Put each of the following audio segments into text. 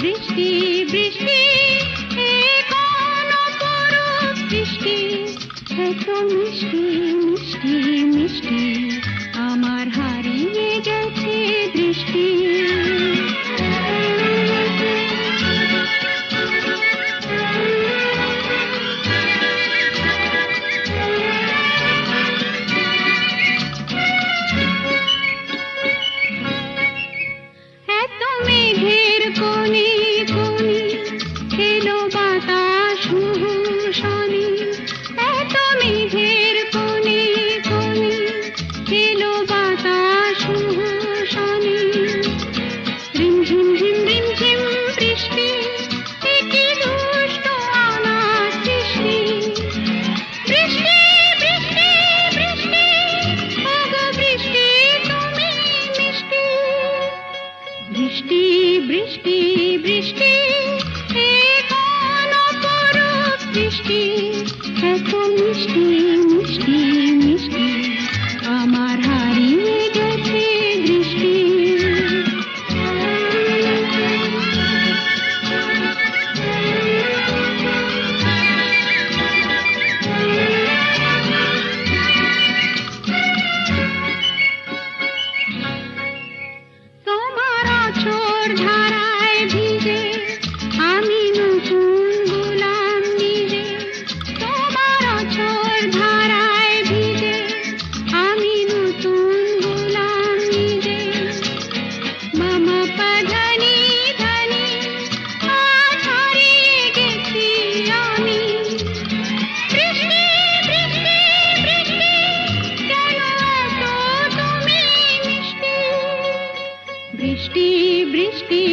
বৃষ্টি বৃষ্টি বৃষ্টি বৃষ্টি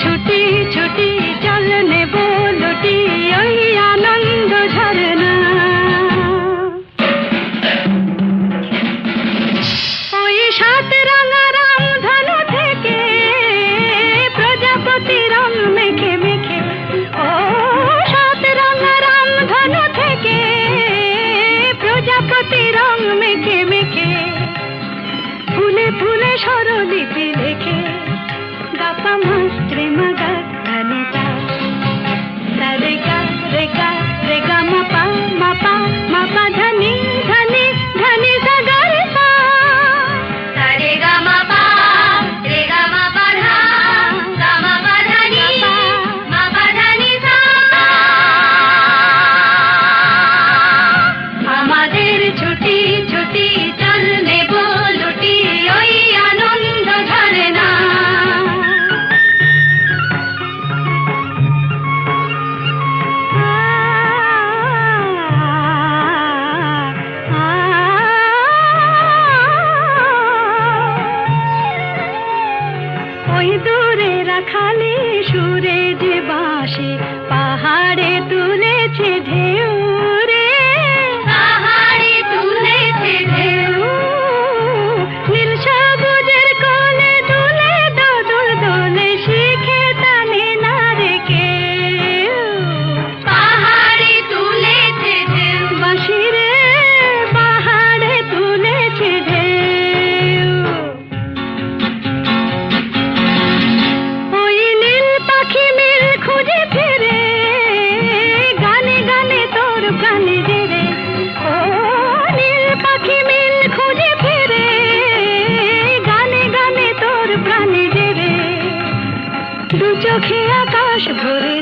ছুটি ছুটি চল নেব লুটি। ওই সুরে যে বাঁশি আকাশ ভরে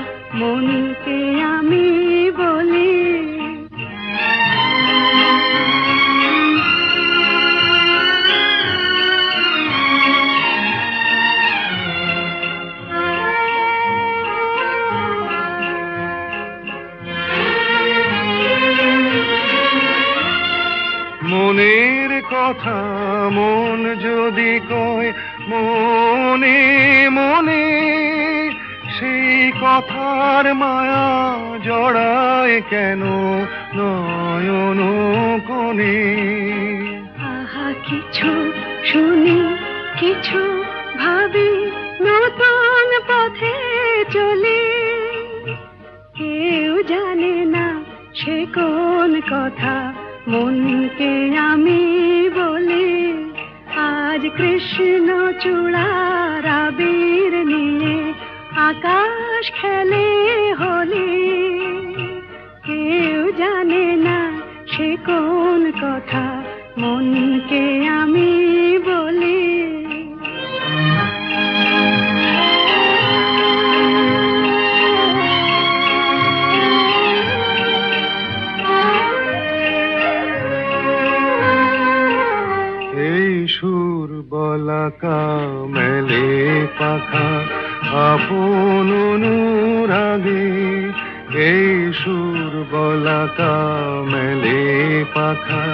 মনকে আমি ভাবি নতুন পথে চলি। কেউ জানে না সে কোন কথা মনকে আমি বলি। আজ কৃষ্ণ চূড়ার আবির নিয়ে আকাশ খেলে হলি। কেউ জানে না সে কোন কথা মনকে আমি আপন অনুরাগে এই সুর বলাকা মেলে পাখা।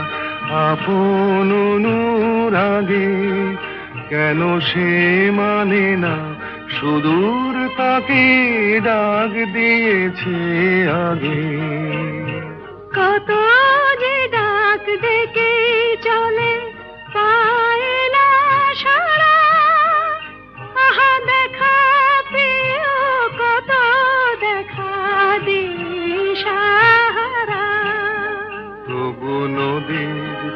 আপন অনুরাগে কেন সে মানে না? সুদূর তাকে ডাক দিয়েছে আগে। কত যে ডাক ডেকে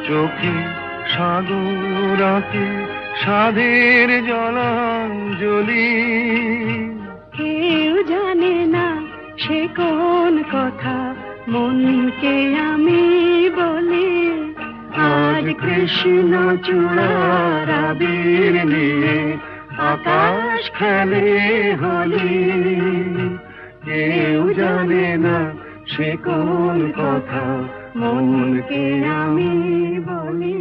চোখে সাগর আঁকে সাধের জলাঞ্জলি কেউ জানে না সে কোন কথা মনকে আমি বলি। আজ কৃষ্ণ চূড়ার আবির নিয়ে আকাশ খেলে হলি। কেউ জানে না সে কোন কথা মনকে আমি বলি